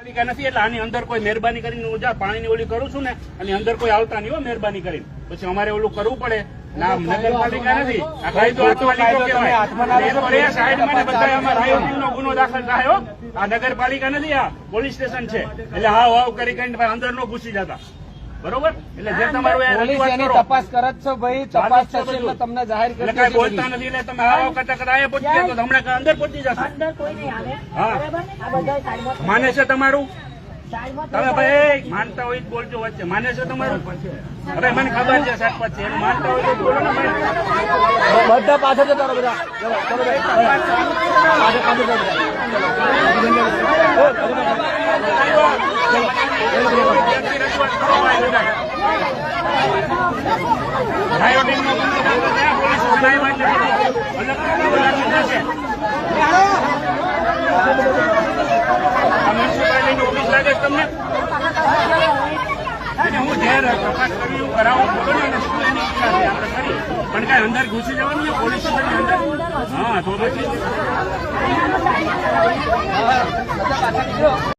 પાલિકા નથી એટલે આની અંદર કોઈ મહેરબાની કરીને હું જા પાણીની ઓલી કરું છું ને આની અંદર કોઈ આવતા નહીં હોય મહેરબાની કરીને. પછી અમારે ઓલું કરવું પડે. ના નગરપાલિકા નથી. આ કાયદો કહેવાય. સાઈડમાં બધા ગુનો દાખલ થાય આ નગરપાલિકા નથી આ પોલીસ સ્ટેશન છે. એટલે હાવ હાવ કરી કરીને અંદર નો ઘૂસી જતા. બરોબર? એટલે જે તમારું. તપાસ કરત છો ભાઈ તપાસ થશે એટલે તમને જાહેર કરી કઈ બોલતા નથી એટલે તમે આવો કરતા કરતા અહીંયા પહોંચી ગયા તો હમણાં અંદર પહોંચી જશે. અંદર કોઈ નહીં આવે. હા. માને છે તમારું? તમે ભાઈ માનતા હોય બોલજો વચ્ચે. માને છે તમારું? અરે મને ખબર છે સાહેબ છે એનું માનતા હોય તો બોલો ને બધા પાછળ જતા બધા ચલો, ચલો ભાઈ. પાછળ, પાછળ જતા વ્યક્તિ રજૂઆત કરો ભાઈ બધા. રાયોટિંગનો ગુનો દાખલ થયા, પોલીસ સ્ટેશન આવ્યા એટલે બધું અલગ પ્રકારનું લાગી જશે. આ મ્યુનિસિપાલિટીની ઓફિસ લાગે છે તમને હું જે તપાસ એવું કરાવું બોલો ને પણ કાંઈ અંદર ઘૂસી જવાનું છે પોલીસ સ્ટેશનની અંદર હા, તો પછી.